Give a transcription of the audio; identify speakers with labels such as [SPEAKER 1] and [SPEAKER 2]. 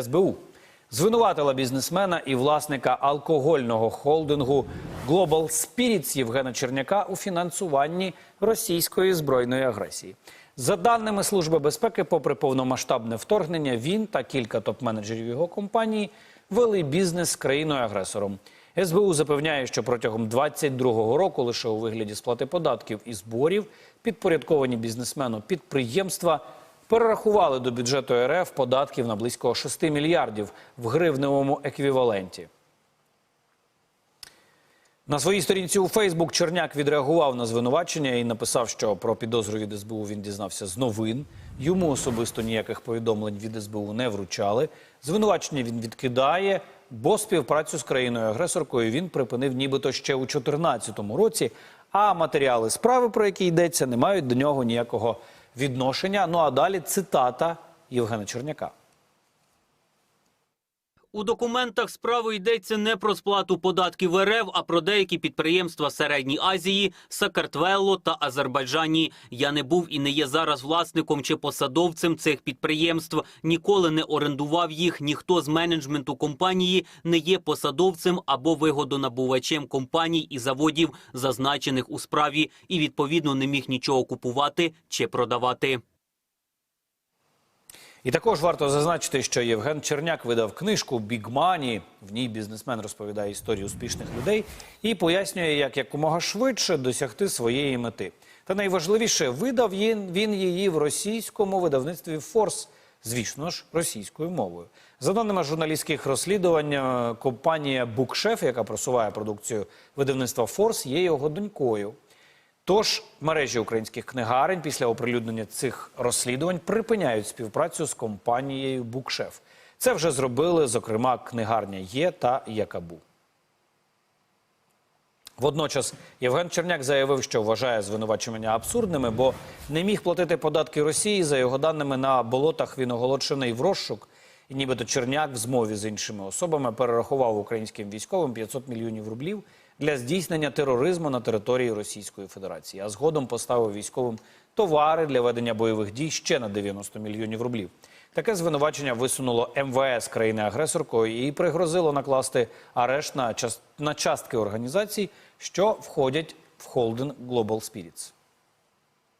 [SPEAKER 1] СБУ звинуватила бізнесмена і власника алкогольного холдингу Global Spirits Євгена Черняка у фінансуванні російської збройної агресії. За даними Служби безпеки, попри повномасштабне вторгнення, він та кілька топ-менеджерів його компанії вели бізнес з країною-агресором. СБУ запевняє, що протягом 22-го року лише у вигляді сплати податків і зборів підпорядковані бізнесмену підприємства перерахували до бюджету РФ податків на близько 6 мільярдів в гривневому еквіваленті. На своїй сторінці у Фейсбук Черняк відреагував на звинувачення і написав, що про підозру від СБУ він дізнався з новин. Йому особисто ніяких повідомлень від СБУ не вручали. Звинувачення він відкидає, бо співпрацю з країною-агресоркою він припинив нібито ще у 2014 році. А матеріали справи, про які йдеться, не мають до нього ніякого відношення. Ну а далі цитата Євгена Черняка.
[SPEAKER 2] У документах справи йдеться не про сплату податків РФ, а про деякі підприємства Середній Азії, Сакартвелло та Азербайджані. Я не був і не є зараз власником чи посадовцем цих підприємств. Ніколи не орендував їх. Ніхто з менеджменту компанії не є посадовцем або вигодонабувачем компаній і заводів, зазначених у справі, і відповідно не міг нічого купувати чи продавати.
[SPEAKER 1] І також варто зазначити, що Євген Черняк видав книжку «Big Money». В ній бізнесмен розповідає історію успішних людей і пояснює, як якомога швидше досягти своєї мети. Та найважливіше, видав він її в російському видавництві «Форс», звісно ж, російською мовою. За даними журналістських розслідувань, е, компанія «Букшеф», яка просуває продукцію видавництва «Форс», є його донькою. Тож мережі українських книгарень після оприлюднення цих розслідувань припиняють співпрацю з компанією Букшеф. Це вже зробили, зокрема, книгарня Є та Якабу. Водночас Євген Черняк заявив, що вважає звинувачення абсурдними, бо не міг платити податки Росії. За його даними на болотах він оголошений в розшук. Нібито Черняк в змові з іншими особами перерахував українським військовим 500 мільйонів рублів для здійснення тероризму на території Російської Федерації, а згодом поставив військовим товари для ведення бойових дій ще на 90 мільйонів рублів. Таке звинувачення висунуло МВС країни-агресоркою і пригрозило накласти арешт на, част... на частки організацій, що входять в холдинг Global Spirits.